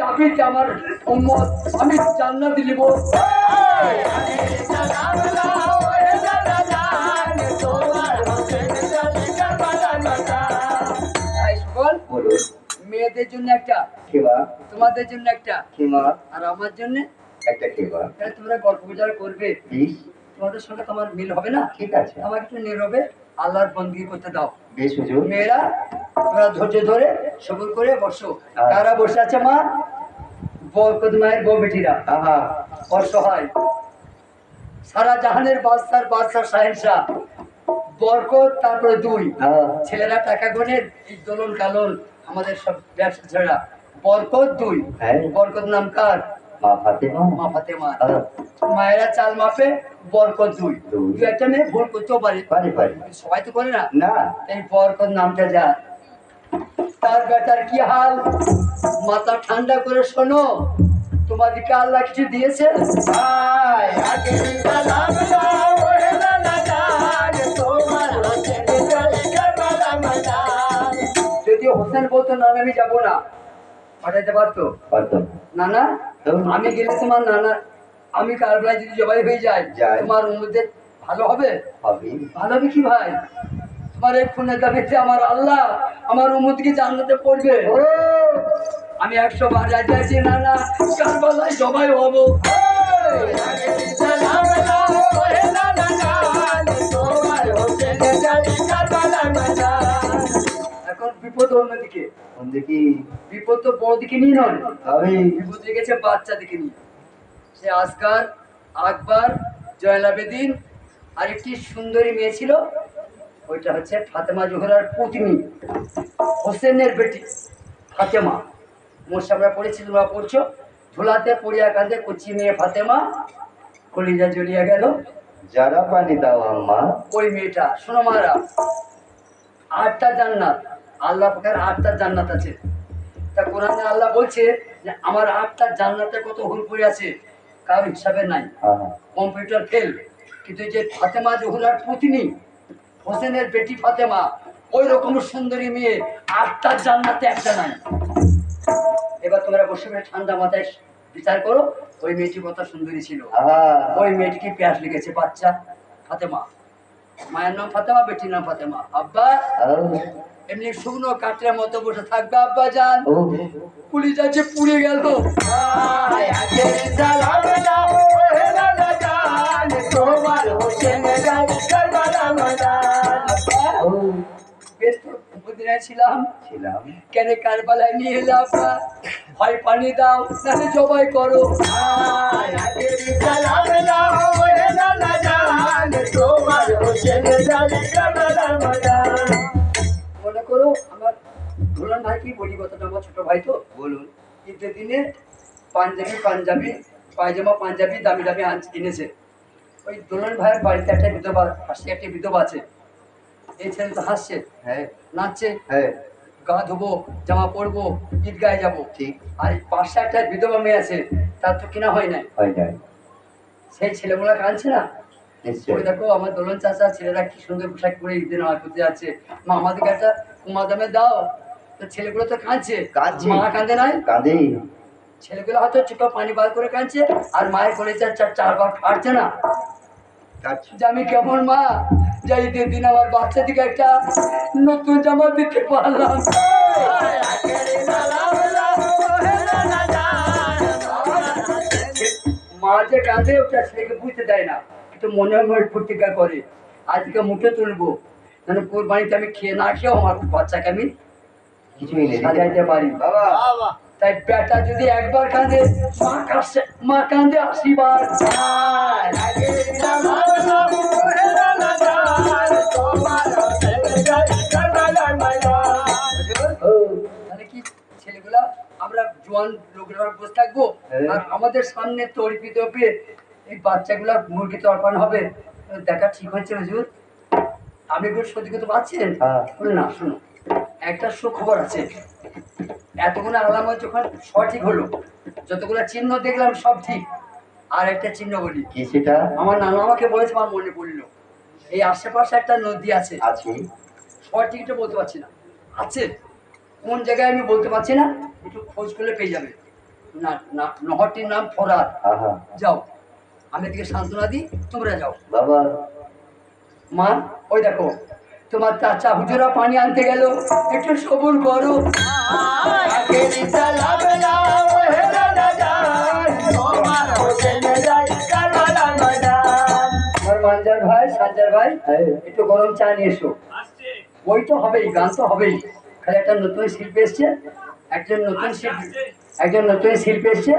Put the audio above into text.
আমার উম্মত? আমি জান্নাত দিব মেয়েদের জন্য একটা খেবা তোমাদের জন্য একটা খেমা আর আমার জন্য? একটা খেবা তাহলে তোমরা গল্প গুজর করবে। তোমাদের সঙ্গে তোমার মিল হবে না? ঠিক আছে। আমাকে একটু নীরবে আল্লাহর বন্দী করতে দাও। বেশ মেয়েরা তোমরা ধৈর্য ধরে সবুর করে বসো। কারা বসে আছে মা? বরকত মায়ের বউ বেটিরা। আহা। অসহায়। সারা জাহানের বাদশার বাদশাহ সাহেবশাহ বরকত তারপরে দুই। ছেলেরা টাকা দোলন কালন আমাদের সব ব্যবসা ছেলেরা বরকত দুই। হ্যাঁ। বরকত নাম কার? মা ফাতেমা। মা ফাতেমা। মায়েরা চাল মাপে বরকত দুই। দুই। দু একটা মেয়ে ভুল করতেও পারি। সবাই তো করে না? না। এই বরকত নামটা যা। তার বেটার কি হাল? মাথা ঠান্ডা করে শোনো। তোমাদেরকে আল্লাহ কিছু দিয়েছে যদি হোসেন বলতো না আমি যাব না। পাঠাইতে পারতো? পারতাম। না না আমি গেলে তোমার নানা। আমি কারবেলায় যদি জবাই হয়ে যায় যায়। তোমার মধ্যে ভালো হবে। ভালো হবে কি ভাই? তোমার এই দাবিতে আমার আল্লাহ আমার উম্মতকে জান্নাতে পড়বে। আমি একশো বার আছি না না কারবালায় জবাই হব। এখন বিপদ অন্যদিকে। দেখি বিপদ তো বড় দিকে নিয়ে নয়। বিপদ বাচ্চা দিকে নিয়ে। সে আসকার আকবর জয়লা বেদিন আর একটি সুন্দরী মেয়ে ছিল ওইটা হচ্ছে ফাতেমা জোহরার পুতনি হোসেনের বেটি ফাতেমা। মোসামরা পড়েছি তোমরা পড়ছো। ধুলাতে পড়িয়া কাঁদে কচি নিয়ে ফাতেমা কলিজা জড়িয়া গেল। যারা পানি দাও আম্মা। ওই মেয়েটা শোনো মারা আটটা জান্নাত আল্লাহ পাকের আটটা জান্নাত আছে। তা কোরআনে আল্লাহ বলছে যে আমার আটটা জান্নাতে কত হুলপুরি আছে কারোর হিসাবে নাই। কম্পিউটার ফেল কিন্তু যে ফাতেমা জহুরার পুতনি হোসেনের বেটি ফাতেমা ওই রকম সুন্দরী মেয়ে আটটা জান্নাতে একটা নাই। এবার তোমরা বসে বসে ঠান্ডা মাথায় বিচার করো ওই মেয়েটি কত সুন্দরী ছিল। ওই মেয়েটিকে পেঁয়াজ লেগেছে বাচ্চা ফাতেমা। মায়ের নাম ফাতেমা বেটির নাম ফাতেমা। আব্বা এমনি শুকনো কাঠের মতো বসে থাকবে আব্বা যান পুলিশ আছে পুড়ে গেল। ছিলাম ছিলাম। কেন কারবালায় নিয়ে এলে আপনার হয় পানি দাও নাহলে জবাই করো। মনে করো আমার ধরুন ভাই কি বলি কথাটা আমার ছোট ভাই তো? বলুন। ঈদের দিনে পাঞ্জাবি পাঞ্জাবি পায়জামা পাঞ্জাবি দামি দামি আনছ কিনেছে ওই দোলন ভাইয়ের বাড়িতে একটা বিধবা পাশে একটা বিধবা আছে। এই ছেলে তো হাসছে। হ্যাঁ। নাচছে। হ্যাঁ। গা ধোবো জামা পরবো ঈদগায় যাব। ঠিক। আর পাশে একটা বিধবা মেয়ে আছে তার তো কিনা হয় না হয় যায় সেই ছেলেগুলো কাঁদছে না? ওই দেখো আমার দোলন চাচা ছেলেরা কি সুন্দর পোশাক পরে ঈদে নেওয়া করতে যাচ্ছে মা আমাদেরকে একটা কুমা দামে দাও। তো ছেলেগুলো তো কাঁদছে। কাঁদছে। মা কাঁদে নাই? কাঁদে ছেলেগুলো হয়তো চোখে পানি বার করে কাঁদছে আর মায়ের কোলে চার চার চারবার ফাটছে না। যে আমি কেমন মা? যে ঈদের দিন আমার বাচ্চাদিকে একটা নতুন জামা দিতে পারলাম। মা যে কাঁদে ওটা ছেলেকে বুঝতে দেয় না। কিন্তু মনে মনে প্রতিজ্ঞা করে। আজকে মুখে তুলবো। যেন কোরবানিতে আমি খেয়ে না খেয়েও আমার বাচ্চাকে আমি কিছুই সাজাইতে পারি। বাবা। তাই বেটা যদি একবার কাঁদে মা কাছে মা কাঁদে আশিবার আমরা জোয়ান লোকেরা বসে থাকব। হ্যাঁ। আর আমাদের সামনে তর্পিত হবে এই বাচ্চাগুলা মুরগি তর্পণ হবে। দেখা ঠিক হচ্ছে হুজুর? আপনি একটু সত্যি কথা পাচ্ছেন হ্যাঁ। না শুনো একটা সুখবর আছে। এতগুলো আলামত যখন সঠিক হলো যতগুলো চিহ্ন দেখলাম সব ঠিক। আর একটা চিহ্ন বলি। কি সেটা? আমার নানা আমাকে বলেছে আমার মনে পড়ল। এই আশেপাশে একটা নদী আছে। আছে। সঠিকটা বলতে পারছি না। আছে। কোন জায়গায় আমি বলতে পারছি না একটু খোঁজ করলে পেয়ে যাবে। না না নহরটির নাম ফোরাত। আহা। যাও আমি এদিকে সান্ত্বনা দিই তোমরা যাও। বাবা। মা ওই দেখো তোমার চাচা হুজুরা পানি আনতে গেল একটু সবুর করো। ভাই সাজ্জার ভাই একটু গরম চা নিয়ে এসো। ওই তো হবেই গান তো হবেই। খালি একটা নতুন শিল্পী এসছে একজন নতুন শিল্পী একজন নতুন শিল্পী এসছে।